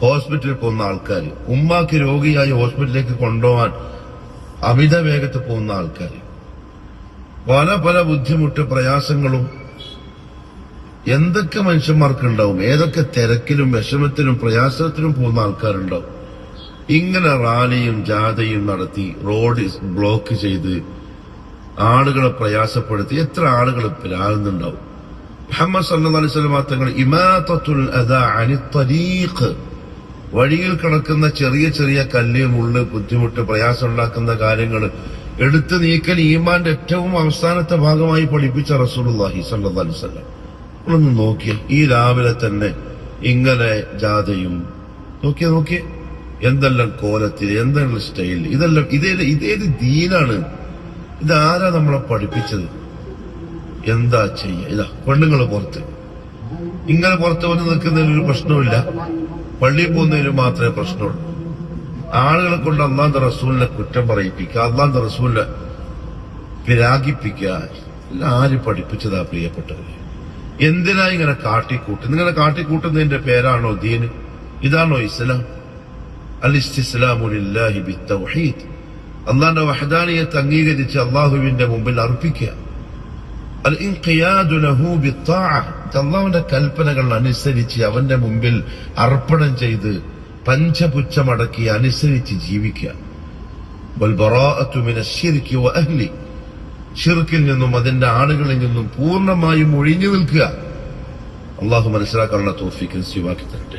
ഹോസ്പിറ്റലിൽ പോകുന്ന ആൾക്കാർ ഉമ്മാക്ക് രോഗിയായി ഹോസ്പിറ്റലിലേക്ക് കൊണ്ടുപോകാൻ അമിത വേഗത്തിൽ പോകുന്ന ആൾക്കാർ പല പല ബുദ്ധിമുട്ട് പ്രയാസങ്ങളും എന്തൊക്കെ മനുഷ്യന്മാർക്ക് ഉണ്ടാവും ഏതൊക്കെ തിരക്കിലും വിഷമത്തിലും പ്രയാസത്തിലും പോകുന്ന ആൾക്കാരുണ്ടാവും? ഇങ്ങനെ റാലിയും ജാഥയും നടത്തി റോഡ് ബ്ലോക്ക് ചെയ്ത് ആളുകളെ പ്രയാസപ്പെടുത്തി എത്ര ആളുകൾ പിലാകുന്നുണ്ടാവും മുഹമ്മദ് സല്ലല്ലാഹു അലൈഹി വസല്ലം തങ്ങൾ വഴിയിൽ കിടക്കുന്ന ചെറിയ ചെറിയ കല്ല് മുള്ള് ബുദ്ധിമുട്ട് പ്രയാസമുണ്ടാക്കുന്ന കാര്യങ്ങൾ എടുത്തു നീക്കൽ ഈമാന്റെ ഏറ്റവും അവസാനത്തെ ഭാഗമായി പഠിപ്പിച്ച അലൈഹി വസല്ലം. നമ്മളൊന്ന് നോക്കിയേ ഈ രാവിലെ തന്നെ ഇങ്ങനെ ജാഥയും നോക്കിയേ നോക്കിയേ എന്തെല്ലാം കോലത്തിൽ എന്തെല്ലാം സ്റ്റൈൽ ഇതെല്ലാം ഇതേ ഇതേത് ദീനാണ്. ഇതാരാ നമ്മളെ പഠിപ്പിച്ചത്? എന്താ ചെയ്യ ഇതാ പെണ്ണുങ്ങൾ പുറത്ത്. ഇങ്ങനെ പുറത്തു വന്ന് നിൽക്കുന്നതിൽ ഒരു പ്രശ്നമില്ല പള്ളിയിൽ പോകുന്നതിന് മാത്രമേ പ്രശ്നമുള്ളൂ. ആളുകളെ കൊണ്ട് അള്ളാന്റെ റസൂലിനെ കുറ്റം പറയിപ്പിക്കുക അള്ളാന്റെ റസൂലിനെ വിരാഗിപ്പിക്കുക ആര് പഠിപ്പിച്ചതാ പ്രിയപ്പെട്ടവരെ? എന്തിനാ ഇങ്ങനെ കാട്ടിക്കൂട്ടുന്നത്? നിങ്ങളെ കാട്ടിക്കൂട്ടുന്നതിന്റെ പേരാണോ ദീന്? ഇതാണോ ഇസ്ലാം? അൽ അള്ളാന്റെ വഹദാനിയത്ത് അംഗീകരിച്ച് അള്ളാഹുവിന്റെ മുമ്പിൽ അർപ്പിക്കുക. അൽ ഇൻഖിയാദു ലഹു ബിത്താഅ. അള്ളാഹുവിന്റെ കൽപ്പനകൾ അനുസരിച്ച് അവന്റെ മുമ്പിൽ അർപ്പണം ചെയ്ത് പഞ്ചപുച്ഛമടക്കി അനുസരിച്ച് ജീവിക്കുക. ഷിർക്കിൽ നിന്നും അതിന്റെ ആളുകളിൽ നിന്നും പൂർണമായും ഒഴിഞ്ഞു നിൽക്കുക. അള്ളാഹു മനസ്സിലാക്കാനുള്ള തോഫിക്ക് സിവാക്കി തരട്ടെ.